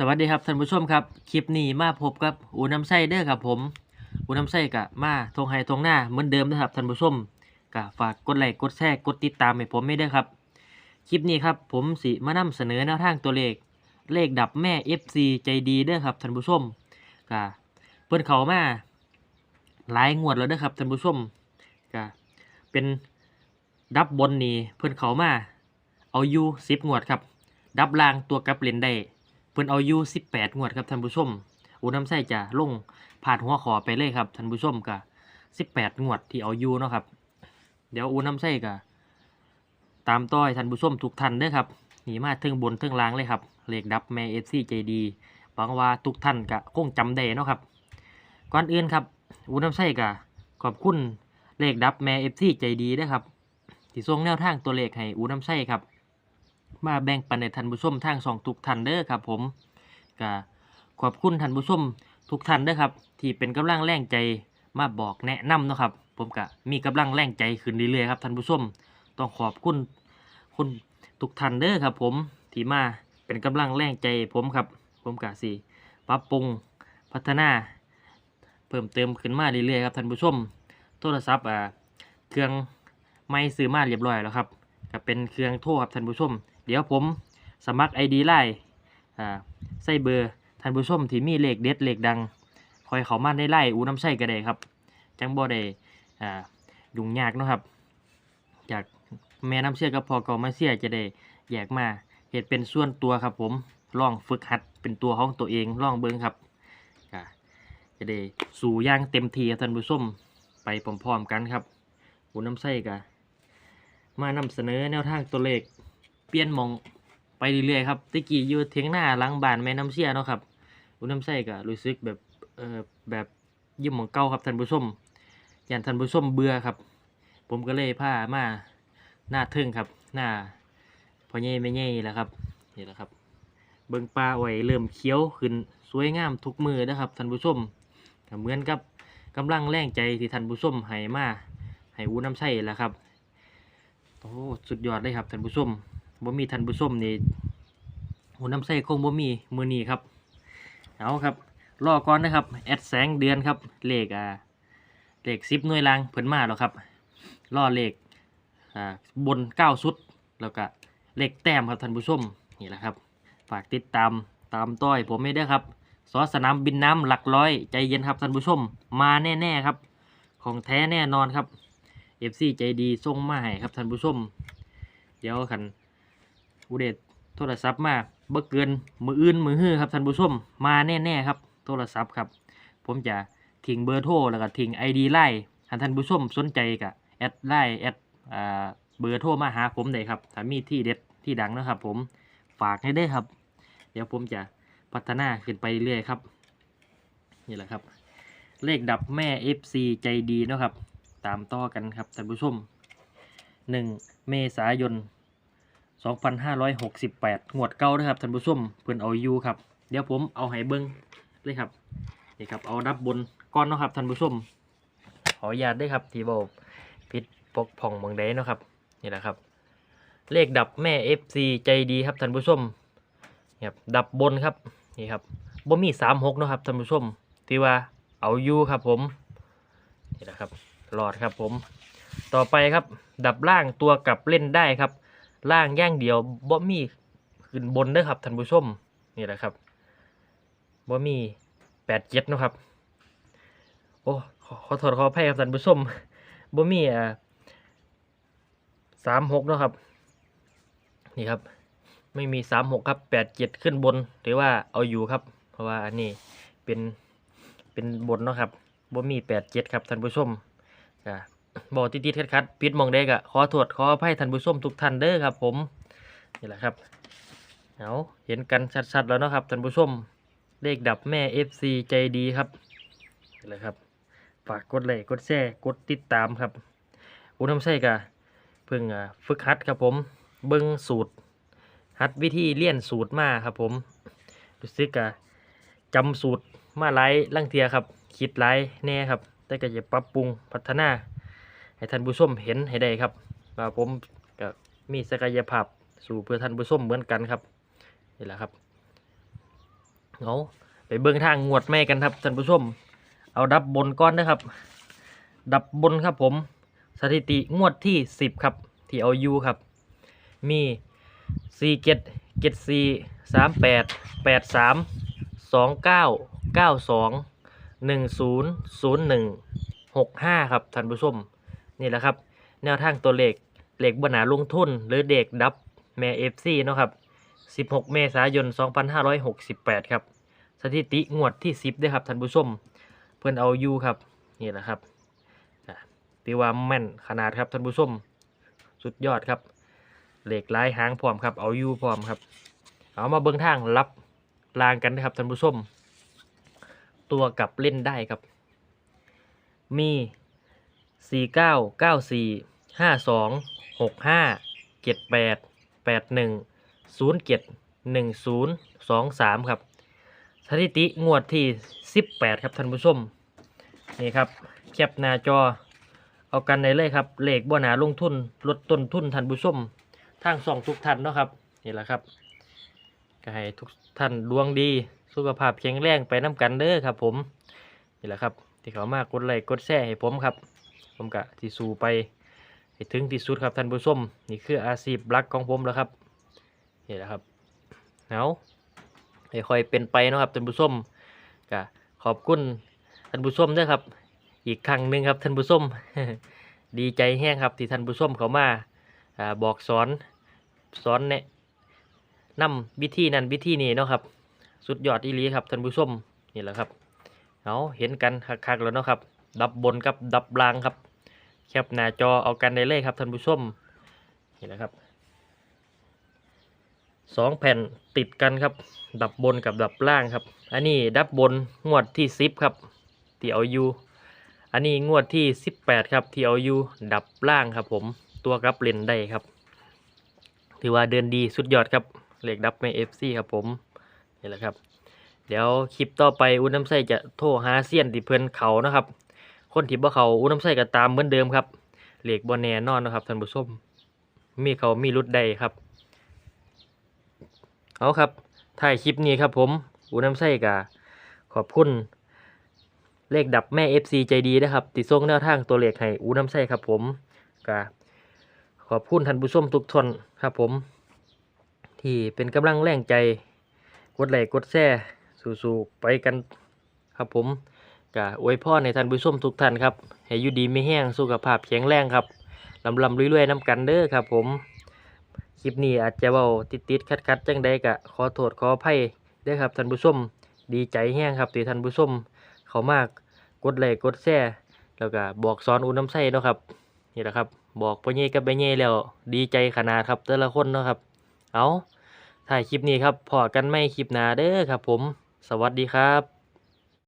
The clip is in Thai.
สวัสดีครับท่านผู้ชมครับ คลิปนี้มาพบกับอูน้ำไส้เด้อครับผม อูน้ำไส้กะมาทงไฮทงหน้าเหมือนเดิมนะครับท่านผู้ชมกะฝากกดไลค์กดแชร์กดติดตามให้ผมไม่ได้ครับ คลิปนี้ครับผมสิมานำเสนอแนวทางตัวเลข เลขดับแม่ FC ใจดีเด้อครับท่านผู้ชมกะเพิ่นเขามาหลายงวดแล้วเด้อครับท่านผู้ชมกะเป็นดับบนนี่เพิ่นเขามาเอาอยู่10งวดครับ ดับล่างตัวกับเลนได้ พิ่นเอาอยู่18 งวดครับท่านผู้ชมอูน้ำไส้จะลงผ่านหัวขอไปเลยครับท่านผู้ชมก็18 งวดที่เอาอยู่เนาะครับ เดี๋ยวอูน้ำไส้ก็ตามต้อยท่านผู้ชมทุกท่านเด้อครับหนีมาเทิงบนเทิงล่างเลยครับเลขดับแม่เอฟซีใจดีหวังว่าทุกท่านก็คงจำได้เนาะครับ ก่อนอื่นครับอูน้ำไส้ก็ขอบคุณเลขดับแม่เอฟซีใจดีเด้อครับที่ส่งแนวทางตัวเลขให้อูน้ำไส้ครับ มาแบ่งปันในท่านผู้ชมทางสองทุกท่านเด้อครับ ผมก็ขอบคุณท่านผู้ชมทุกท่านเด้อครับ ที่เป็นกำลังแรงใจมาบอกแนะนำเนาะครับ ผมก็มีกำลังแรงใจขึ้นเรื่อยๆครับท่านผู้ชมต้องขอบคุณคุณทุกท่านเด้อครับ ผมที่มาเป็นกำลังแรงใจผมครับ ผมกะสิปรับปรุงพัฒนาเพิ่มเติมขึ้นมาเรื่อยๆครับท่านผู้ชม โทรศัพท์อ่าเครื่องไม่ซื้อมาเรียบร้อยแล้วครับก็เป็นเครื่องโทรครับท่านผู้ชม เดี๋ยวผมสมัคร ID ไลน์อ่าใส่เบอร์ท่านผู้ชมที่มีเลขเด็ดเลขดัง คอยเขามาได้ไล่อูน้ำใส่ก็ได้ครับ จังบ่ได้อ่ายุ่งยากเนาะครับ จากแม่น้ำเชื่อกับพอกามาเสียจะได้แยกมาเหตุเป็นส่วนตัวครับผมลองฝึกหัดเป็นตัวของตัวเองลองเบิ้งครับจะได้สู่ย่างเต็มทีครับท่านผู้ชมไปพร้อมๆกันครับอูน้ำใส่ก็มานำเสนอแนวทางตัวเลข เปลี่ยนมองไปเรื่อยๆครับตะกี้อยู่เทียงหน้าหลังบ้านแม่น้ำเชี่ยเนาะครับอุน้ำใส่ก็รู้สึกแบบเออแบบยิ้มมองเก่าครับท่านผู้ชมย่านท่านผู้ชมเบื่อครับ ผมก็เลยพามาหน้าทึ่งครับ หน้าพอเย่แม่เย่แหละครับนี่แหละครับเบิ่งปลาไว้เริ่มเขียวขึ้นสวยงามทุกมือนะครับท่านผู้ชมเหมือนกับกำลังแรงใจที่ท่านผู้ชมให้มาให้อูน้ำใส่แหละครับโอ้สุดยอดเลยครับท่านผู้ชม บ่มีท่านผู้ชมนี่หัวน้ำใส่คงบ่มีมือนี้ครับเอาครับรอก่อนนะครับแอดแสงเดือนครับเลขอ่าเลขสิบหน่วยลางเพิ่นมาแล้วครับรอเลขอ่าบนเก้าสุดแล้วก็เลขแต้มครับท่านผู้ชมนี่แหละครับ ฝากติดตามตามต้อยผมไม่ได้ครับสอสนามบินน้ำหลักร้อยใจเย็นครับท่านผู้ชม มาแน่ๆครับ ของแท้แน่นอนครับ FC ใจดีส่งมาให้ครับท่านผู้ชม เดี๋ยวขัน อุเดตโทรศัพท์มาเบิกเกินมืออื่นมือฮื้อครับท่านผู้ชมมาแน่ๆครับโทรศัพท์ครับ ผมจะทิ้งเบอร์โทรแล้วก็ทิ้ง ID ไลน์ท่านผู้ชมสนใจก็แอดไลน์แอดเบอร์โทรมาหาผมได้ครับถ้ามีที่เด็ดที่ดังนะครับผมฝากให้ได้ครับ เดี๋ยวผมจะพัฒนาขึ้นไปเรื่อยครับนี่แหละครับ เลขดับแม่ FC ใจดีนะครับ ตามต่อกันครับท่านผู้ชม 1 เมษายน 2568งวดเก้านะครับท่านผู้ชมเพื่อนเอาอยู่ครับ เดี๋ยวผมเอาให้เบิ้งเลยครับนี่ครับเอาดับบนก้อนเนาะครับท่านผู้ชมขออนุญาตด้วยครับที่บอกผิดปกผ่องบางใดเนาะครับนี่แหละครับ เลขดับแม่ FC ใจดีครับท่านผู้ชมนี่ครับดับบนครับนี่ครับบ่มี36เนาะครับท่านผู้ชมที่ว่าเอาอยู่ครับผมนี่แหละครับหลอดครับผม ต่อไปครับ ดับล่างตัวกลับเล่นได้ครับ ล่างอย่างเดียวบ่มีขึ้นบนเด้อครับท่านผู้ชมนี่แหละครับบ่มีแปดเจ็ดนะครับ โอ้ขอขอโทษขออภัยครับท่านผู้ชมบ่มีอ่าสามหกนะครับ นี่ครับ ไม่มีสามหกครับแปดเจ็ดขึ้นบนหรือว่าเอาอยู่ครับ เพราะว่าอันนี้เป็นเป็นบนนะครับบ่มีแปดเจ็ดครับท่านผู้ชมก็ บอกติดติดๆขัดๆปิดมองเด็กอะขอโทษขออภัยท่านผู้ชมทุกท่านเด้อครับ ผมนี่แหละครับเอาเห็นกันชัดๆแล้วนะครับท่านผู้ชมเลขดับแม่ FC ใจดีครับนี่แหละครับฝากกดไลค์กดแชร์กดติดตามครับอุณน้ำใส่กะเพิ่งฝึกหัดครับผมเบิ้งสูตรหัดวิธีเลี่ยนสูตรมาครับผมรู้สึกกะจำสูตรมาหลายลังเทียครับ คิดหลายแน่ครับ แต่ก็จะปรับปรุงพัฒนา ให้ท่านผู้ชมเห็นให้ได้ครับว่าผมก็มีศักยภาพสู่เพื่อท่านผู้ชมเหมือนกันครับนี่แหละครับเอาไปเบิ่งทางงวดแม่กันครับท่านผู้ชม เอาดับบนก้อนนะครับ ดับบนครับผมสถิติงวดที่สิบครับ ที่เอายูครับ มีสี่เจ็ดเจ็ดสี่สามแปดแปดสามสองเก้าเก้าสองหนึ่งศูนย์ศูนย์หนึ่งหกห้าครับท่านผู้ชม นี่แหละครับ แนวทางตัวเลขเลขบรรณาลงทุน หรือเด็กดับแม่เอฟซีเนาะครับ 16 เมษายน 2568 ครับ สถิติงวดที่ 10ด้วยครับท่านผู้ชม เพื่อนเอาอยู่ครับ นี่แหละครับตีว่าแม่นขนาดครับท่านผู้ชม สุดยอดครับเหล็กลายหางพร้อมครับ เอาอยู่พร้อมครับ เอามาเบิ้งทางรับลางกันนะครับท่านผู้ชม ตัวกลับเล่นได้ครับ มี 4 9 9 4 5 2 6 5 7 8 8 1ศูนย์เจ็ดหนึ่งศูนย์สองสามครับสถิติงวดที่สิบแปดครับท่านผู้ชมนี่ครับแคปหน้าจอเอากันได้เลยครับเลขบ่หนาลงทุนลดต้นทุนท่านผู้ชมทางสองทุกท่านเนาะครับนี่แหละครับก็ให้ทุกท่านดวงดีสุขภาพแข็งแรงไปน้ำกันเด้อครับ ผมนี่แหละครับ ที่เขามากดไลค์กดแชร์ให้ผมครับ ผมกะที่สู่ไปให้ถึงที่สุดครับท่านผู้ชมนี่คืออาชีพหลักของผมแล้วครับนี่แหละครับเอาค่อยๆเป็นไปนะครับท่านผู้ชมก็ขอบคุณท่านผู้ชมด้วยครับ อีกครั้งหนึ่งครับท่านผู้ชมดีใจแห้งครับที่ท่านผู้ชมเขามาอบอกสอนสอนแนะนำวิธีนั้นวิธีนี้เนาะครับ สุดยอดอีหลีครับท่านผู้ชมนี่แหละครับเอาเห็นกันคักๆแล้วเนาะครับ ดับบนกับดับล่างครับ แคปหน้าจอเอากันได้เลยครับท่านผู้ชมนี่แหละครับสองแผ่นติดกันครับ ดับบนกับดับล่างครับ อันนี้ดับบนงวดที่สิบครับที่เอาอยู่อันนี้งวดที่สิบแปดครับที่เอาอยู่ดับล่างครับ ผมตัวกับเลนได้ครับ ถือว่าเดินดีสุดยอดครับเหล็กดับไม่เอฟซีครับผมนี่แหละครับ เดี๋ยวคลิปต่อไปอุ้นน้ำไส้จะโทรหาเซียนที่เพื่อนเขานะครับ คนที่บ่เขาอุ้น้ำไส้ก็ตามเหมือนเดิมครับเหล็กบอแน่นอนนะครับท่านผู้ชมมีเขามีรุดใดครับ เอาครับถ่ายคลิปนี้ครับผมอูน้ำไส้กะขอบคุณเลขดับแม่ FC ใจดีนะครับ ติดส่งแนวทางตัวเลขให้อูน้ำไส้ครับผมกะขอบคุณท่านผู้ชมทุกท่านครับผม ที่เป็นกำลังแรงใจ กดไลค์กดแชร์สู่ๆไปกันครับผม กะอวยพรในท่านผู้ชมทุกท่านครับให้อยู่ดีไม่แห้งสุขภาพแข็งแรงครับลำลำรวยๆน้ำกันเด้อครับ ผมคลิปนี้อาจจะเบาติดติดขัดขัดๆจังใดกะขอโทษขออภัยเด้วยครับท่านผู้ชมดีใจแห้งครับที่ท่านผู้ชมเขามากกดไลค์กดแชร์แล้วก็บอกสอนอุน้ำใส่เนาะครับนี่แหละครับ บอกพ่อเย่กับแม่เย่แล้วดีใจขนาดครับแต่ละคนเนาะครับ เอาถ่ายคลิปนี้ครับพอกันไม่คลิปหนาเด้อครับ ผม สวัสดีครับ